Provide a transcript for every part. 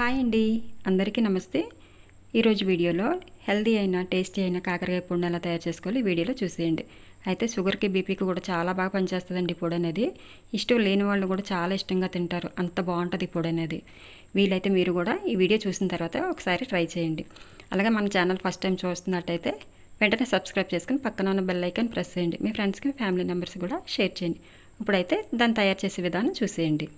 Hi అండి. అందరికీ నమస్తే. ఈరోజు వీడియోలో హెల్దీ అయిన టేస్టీ అయిన కాకరకాయ పొడి ఎలా తయారు చేసుకోవాలి వీడియోలో చూసేయండి. అయితే షుగర్కి బీపీకి కూడా చాలా బాగా పనిచేస్తుందండి పొడి అనేది. ఇష్టం లేని వాళ్ళు కూడా చాలా ఇష్టంగా తింటారు. అంత బాగుంటుంది ఈ పొడి అనేది. వీలైతే మీరు కూడా ఈ వీడియో చూసిన తర్వాత ఒకసారి ట్రై చేయండి. అలాగే మన ఛానల్ ఫస్ట్ టైం చూస్తున్నట్టయితే వెంటనే సబ్స్క్రైబ్ చేసుకుని పక్కన ఉన్న బెల్ ఐకాన్ ప్రెస్ చేయండి. మీ ఫ్రెండ్స్కి ఫ్యామిలీ మెంబర్స్ కూడా షేర్ చేయండి. ఇప్పుడైతే దాన్ని తయారు చేసే విధానం చూసేయండి.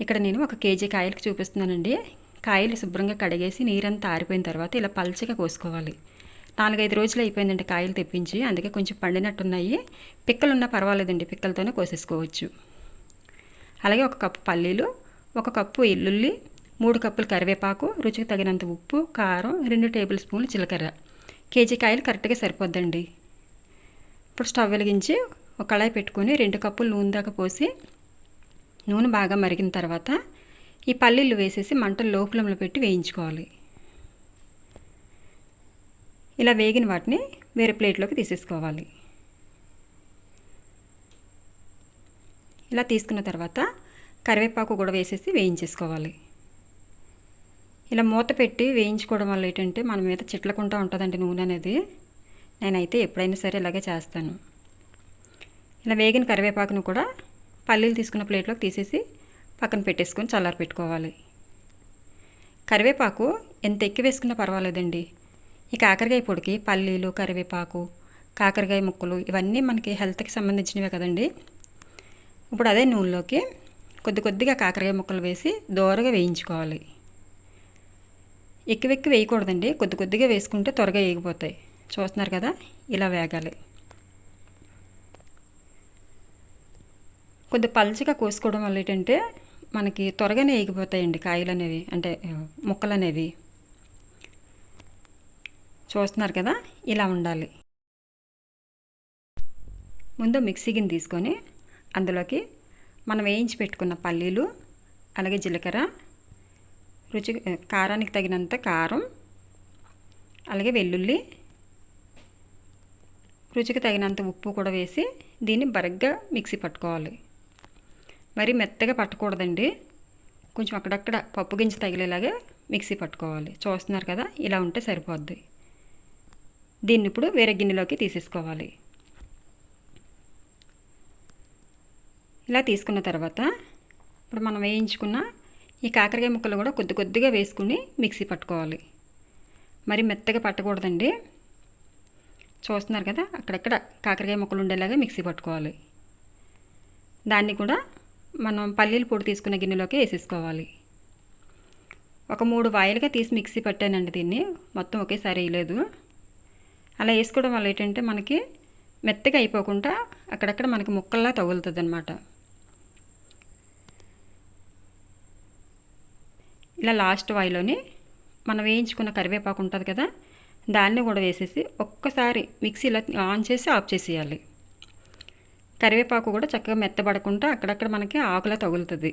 ఇక్కడ నేను ఒక కేజీ కాయలకు చూపిస్తున్నానండి. కాయలు శుభ్రంగా కడిగేసి నీరంతా ఆరిపోయిన తర్వాత ఇలా పల్చగా కోసుకోవాలి. నాలుగైదు రోజులు అయిపోయిందండి కాయలు తెప్పించి. అందుకే కొంచెం పండినట్టున్నాయి. పిక్కలు ఉన్నా పర్వాలేదండి పిక్కలతోనే కోసేసుకోవచ్చు. అలాగే ఒక కప్పు పల్లీలు ఒక కప్పు ఎల్లుల్లి మూడు కప్పులు కరివేపాకు రుచికి తగినంత ఉప్పు కారం రెండు టేబుల్ స్పూన్లు జీలకర్ర. కేజీ కాయలు కరెక్ట్గా సరిపోద్దండి. ఇప్పుడు స్టవ్ వెలిగించి ఒక కళాయి పెట్టుకొని రెండు కప్పులు నూనె దాకా పోసి నూనె బాగా మరిగిన తర్వాత ఈ పల్లీలు వేసేసి మంట లోపలంలో పెట్టి వేయించుకోవాలి. ఇలా వేగిన వాటిని వేరే ప్లేట్లోకి తీసేసుకోవాలి. ఇలా తీసుకున్న తర్వాత కరివేపాకు కూడా వేసేసి వేయించేసుకోవాలి. ఇలా మూత పెట్టి వేయించుకోవడం వల్ల ఏంటంటే మన మీద చిట్లకుంటా ఉంటుందండి నూనె అనేది. నేనైతే ఎప్పుడైనా సరే ఇలాగే చేస్తాను. ఇలా వేగిన కరివేపాకును కూడా పల్లీలు తీసుకున్న ప్లేట్లోకి తీసేసి పక్కన పెట్టేసుకొని చల్లారి పెట్టుకోవాలి. కరివేపాకు ఎంత ఎక్కువ వేసుకున్నా పర్వాలేదండి. ఈ కాకరకాయ పొడికి పల్లీలు కరివేపాకు కాకరకాయ ముక్కలు ఇవన్నీ మనకి హెల్త్కి సంబంధించినవే కదండి. ఇప్పుడు అదే నూనెలోకి కొద్ది కొద్దిగా కాకరకాయ ముక్కలు వేసి దోరగా వేయించుకోవాలి. ఎక్కువ ఎక్కువ వేయకూడదండి. కొద్ది కొద్దిగా వేసుకుంటే త్వరగా వేగిపోతాయి. చూస్తున్నారు కదా? ఇలా వేగాలి. కొద్ది పల్చగా కోసుకోవడం వల్ల ఏంటంటే మనకి త్వరగానే వేగిపోతాయండి కాయలు అనేవి అంటే ముక్కలు అనేవి చూస్తున్నారు కదా? ఇలా ఉండాలి. ముందు మిక్సీ గిన్నె తీసుకొని అందులోకి మనం వేయించి పెట్టుకున్న పల్లీలు అలాగే జీలకర్ర రుచి కారానికి తగినంత కారం అలాగే వెల్లుల్లి రుచికి తగినంత ఉప్పు కూడా వేసి దీన్ని బరగ్గా మిక్సీ పట్టుకోవాలి. మరి మెత్తగా పట్టకూడదండి. కొంచెం అక్కడక్కడ పప్పు గింజ తగిలేలాగా మిక్సీ పట్టుకోవాలి. చూస్తున్నారు కదా ఇలా ఉంటే సరిపోద్ది. దీన్ని ఇప్పుడు వేరే గిన్నెలోకి తీసేసుకోవాలి. ఇలా తీసుకున్న తర్వాత ఇప్పుడు మనం వేయించుకున్న ఈ కాకరకాయ ముక్కలు కూడా కొద్ది కొద్దిగా వేసుకుని మిక్సీ పట్టుకోవాలి. మరి మెత్తగా పట్టకూడదండి. చూస్తున్నారు కదా అక్కడక్కడ కాకరకాయ ముక్కలు ఉండేలాగా మిక్సీ పట్టుకోవాలి. దాన్ని కూడా మనం పల్లీల పొడి తీసుకున్న గిన్నెలోకి వేసేసుకోవాలి. ఒక మూడు వాయిల్గా తీసి మిక్సీ పట్టానండి దీన్ని. మొత్తం ఒకేసారి వేయలేదు. అలా వేసుకోవడం వల్ల ఏంటంటే మనకి మెత్తగా అయిపోకుండా అక్కడక్కడ మనకి ముక్కల్లా తగులుతుంది అనమాట ఇలా లాస్ట్ వాయిలోని మనం వేయించుకున్న కరివేపాకు ఉంటుంది కదా దాన్ని కూడా వేసేసి ఒక్కసారి మిక్సీలో ఆన్ చేసి ఆఫ్ చేసేయాలి. కరివేపాకు కూడా చక్కగా మెత్తబడకుండా అక్కడక్కడ మనకి ఆకులా తగులుతుంది.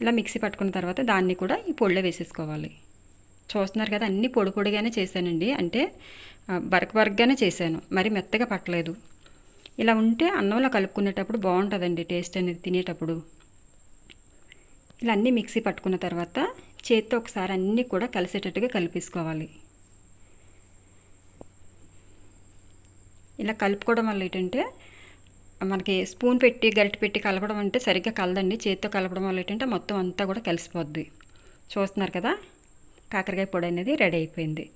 ఇలా మిక్సీ పట్టుకున్న తర్వాత దాన్ని కూడా ఈ పొడిలో వేసేసుకోవాలి. చూస్తున్నారు కదా అన్నీ పొడి పొడిగానే చేశానండి. అంటే బరక బరకగానే చేశాను. మరి మెత్తగా పట్టలేదు. ఇలా ఉంటే అన్నంలో కలుపుకునేటప్పుడు బాగుంటుందండి టేస్ట్ అనేది తినేటప్పుడు. ఇలా అన్నీ మిక్సీ పట్టుకున్న తర్వాత చేత్తో ఒకసారి అన్నీ కూడా కలిసేటట్టుగా కలిపేసుకోవాలి. ఇలా కలుపుకోవడం వల్ల ఏంటంటే మనకి స్పూన్ పెట్టి గరిటె పెట్టి కలపడం అంటే సరిగ్గా కలదండి. చేతితో కలపడం వల్ల ఏంటంటే మొత్తం అంతా కూడా కలిసిపోద్ది. చూస్తున్నారు కదా? కాకరకాయ పొడి అనేది రెడీ అయిపోయింది.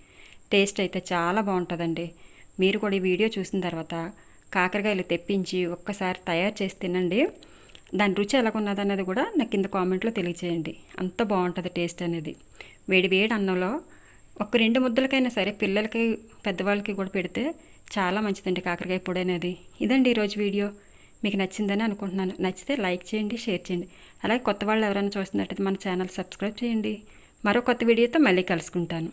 టేస్ట్ అయితే చాలా బాగుంటుందండి. మీరు కూడా ఈ వీడియో చూసిన తర్వాత కాకరకాయలు తెప్పించి ఒక్కసారి తయారు చేసి తినండి. దాని రుచి ఎలాగున్నదన్నది కూడా నాకు కింద కామెంట్లో తెలియచేయండి. అంత బాగుంటుంది టేస్ట్ అనేది. వేడి వేడి అన్నంలో ఒక రెండు ముద్దలకైనా సరే పిల్లలకి పెద్దవాళ్ళకి కూడా పెడితే చాలా మంచిదండి కాకరకాయ పొడి అనేది. ఇదండి ఈరోజు వీడియో. మీకు నచ్చిందని అనుకుంటున్నాను. నచ్చితే లైక్ చేయండి షేర్ చేయండి. అలాగే కొత్త వాళ్ళు ఎవరైనా చూస్తున్నట్టయితే మన ఛానల్ సబ్స్క్రైబ్ చేయండి. మరో కొత్త వీడియోతో మళ్ళీ కలుసుకుంటాను.